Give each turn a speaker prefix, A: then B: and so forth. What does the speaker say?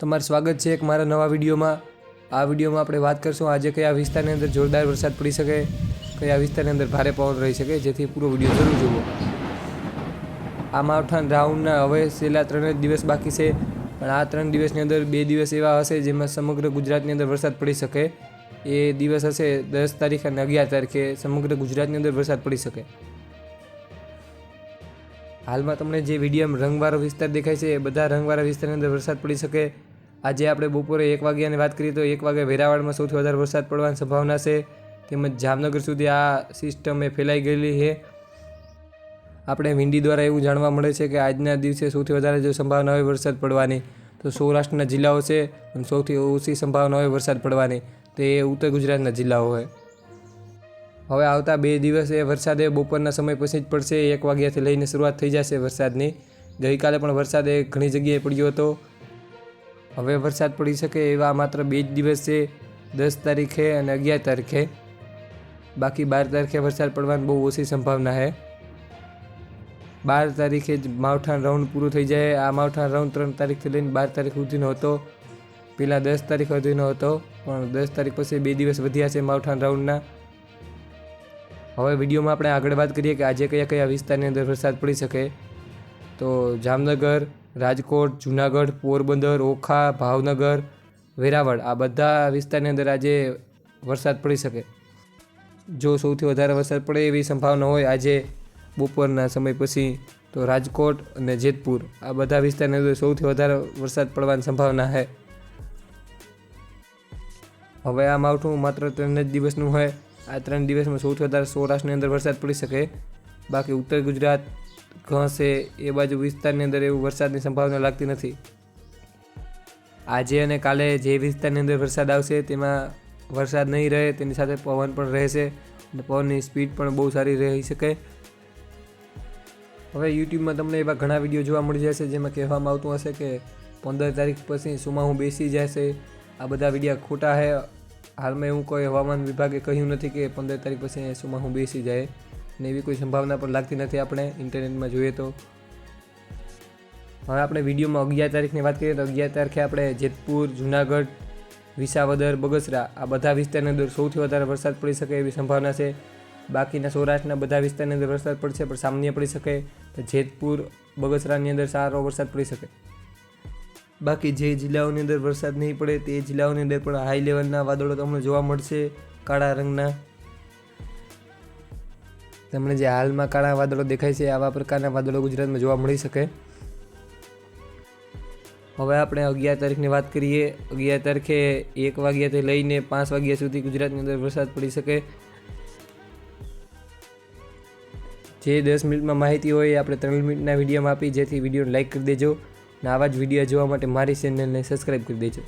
A: તમારું સ્વાગત છે એક મારા નવા વિડીયોમાં. આ વિડીયોમાં આપણે વાત કરશું આજે કયા વિસ્તારની અંદર જોરદાર વરસાદ પડી શકે, કયા વિસ્તારની અંદર ભારે પવન રહી શકે, જેથી પૂરો વીડિયો જરૂર જુઓ આ માવઠાન રાઉન્ડના હવે છેલ્લા ત્રણ જ દિવસ બાકી છે, પણ આ ત્રણ દિવસની અંદર બે દિવસ એવા હશે જેમાં સમગ્ર ગુજરાતની અંદર વરસાદ પડી શકે. એ દિવસ હશે દસ તારીખ અને અગિયાર તારીખે સમગ્ર ગુજરાતની અંદર વરસાદ પડી શકે. હાલમાં તમને જે વીડિયો રંગવાળો વિસ્તાર દેખાય છે એ બધા રંગવાળા વિસ્તારની અંદર વરસાદ પડી શકે. આજે આપણે બપોરે એક વાગ્યાની વાત કરીએ તો એક વાગે વેરાવળમાં સૌથી વધારે વરસાદ પડવાની સંભાવના છે. તેમજ જામનગર સુધી આ સિસ્ટમ ફેલાઈ ગયેલી છે. આપણે વિંડી દ્વારા એવું જાણવા મળે છે કે આજના દિવસે સૌથી વધારે જો સંભાવના હોય વરસાદ પડવાની, તો સૌરાષ્ટ્રના જિલ્લાઓ છે અને સૌથી ઓછી સંભાવના હોય વરસાદ પડવાની. તો એ ઉત્તર ગુજરાતના જિલ્લાઓ હોય. હવે આવતા બે દિવસે વરસાદ એ બપોરના સમય પછી જ પડશે. એક વાગ્યાથી લઈને શરૂઆત થઈ જશે વરસાદની. ગઈકાલે પણ વરસાદ એ ઘણી જગ્યાએ પડ્યો હતો. હવે વરસાદ પડી શકે એવા માત્ર બે જ દિવસ છે દસ તારીખે અને અગિયાર તારીખે. બાકી બાર તારીખે વરસાદ પડવાની બહુ ઓછી સંભાવના છે. બાર તારીખે જ માવઠાણ રાઉન્ડ પૂરું થઈ જાય. આ માવઠાણ રાઉન્ડ ત્રણ તારીખથી લઈને બાર તારીખ સુધીનો હતો. પહેલાં દસ તારીખ સુધીનો હતો, પણ દસ તારીખ પછી બે દિવસ વધ્યા છે માવઠાણ રાઉન્ડના હવે વિડીયોમાં આપણે આગળ વાત કરીએ કે આજે કયા કયા વિસ્તારની અંદર વરસાદ પડી શકે. તો જામનગર રાજકોટ, જુનાગઢ, પોરબંદર, ઓખા, ભાવનગર, વેરાવળ, આ બધા વિસ્તારની અંદર આજે વરસાદ પડી શકે. જો સૌથી વધારે વરસાદ પડે એવી સંભાવના હોય, આજે બપોરના સમય પછી તો રાજકોટ અને જેતપુર, આ બધા વિસ્તારની અંદર સૌથી વધારે વરસાદ પડવાની સંભાવના છે. હવે આ માવઠું માત્ર ત્રણ જ દિવસનું હોય. આ ત્રણ દિવસમાં સૌથી વધારે સૌરાષ્ટ્રની અંદર વરસાદ પડી શકે. બાકી ઉત્તર ગુજરાત ઘસે એ બાજુ વિસ્તારની અંદર એવું વરસાદની સંભાવના લાગતી નથી. આજે અને કાલે જે વિસ્તારની અંદર વરસાદ આવશે, તેમાં વરસાદ નહીં રહે, તેની સાથે પવન પણ રહેશે અને પવનની સ્પીડ પણ બહુ સારી રહી શકે. હવે યુટ્યુબમાં તમને એવા ઘણા વીડિયો જોવા મળી જશે, જેમાં કહેવામાં આવતું હશે કે પંદર તારીખ પછી સુમાહું બેસી જશે. આ બધા વિડીયા ખોટા છે હાલમાં એવું કોઈ હવામાન વિભાગે કહ્યું નથી કે પંદર તારીખ પછી સુમાહું બેસી જાય. ને એવી કોઈ સંભાવના પણ લાગતી નથી આપણે ઇન્ટરનેટમાં જોઈએ તો. હવે આપણે વિડીયોમાં અગિયાર તારીખની વાત કરીએ તો અગિયાર તારીખે આપણે જેતપુર, જુનાગઢ, વિસાવદર, બગસરા આ બધા વિસ્તારની અંદર સૌથી વધારે વરસાદ પડી શકે એવી સંભાવના છે. બાકીના સૌરાષ્ટ્રના બધા વિસ્તારની અંદર વરસાદ પડશે પણ સામાન્ય પડી શકે તો જેતપુર, બગસરાની અંદર સારો વરસાદ પડી શકે. બાકી જે જિલ્લાઓની અંદર વરસાદ નહીં પડે તે જિલ્લાઓની અંદર પણ હાઈ લેવલના વાદળો તમને જોવા મળશે. કાળા રંગના. તમને જે હાલમાં કાળા વાદળો દેખાય છે, આવા પ્રકારના વાદળો ગુજરાતમાં જોવા મળી શકે. હવે આપણે અગિયાર તારીખની વાત કરીએ. અગિયાર તારીખે એક વાગ્યાથી લઈને પાંચ વાગ્યા સુધી ગુજરાતની અંદર વરસાદ પડી શકે. જે દસ મિનિટમાં માહિતી હોય આપણે ત્રણ મિનિટના વિડીયોમાં આપી. જેથી વિડીયોને લાઇક કરી દેજો. અને આવા જ વીડિયો જોવા માટે મારી ચેનલને સબસ્ક્રાઈબ કરી દેજો.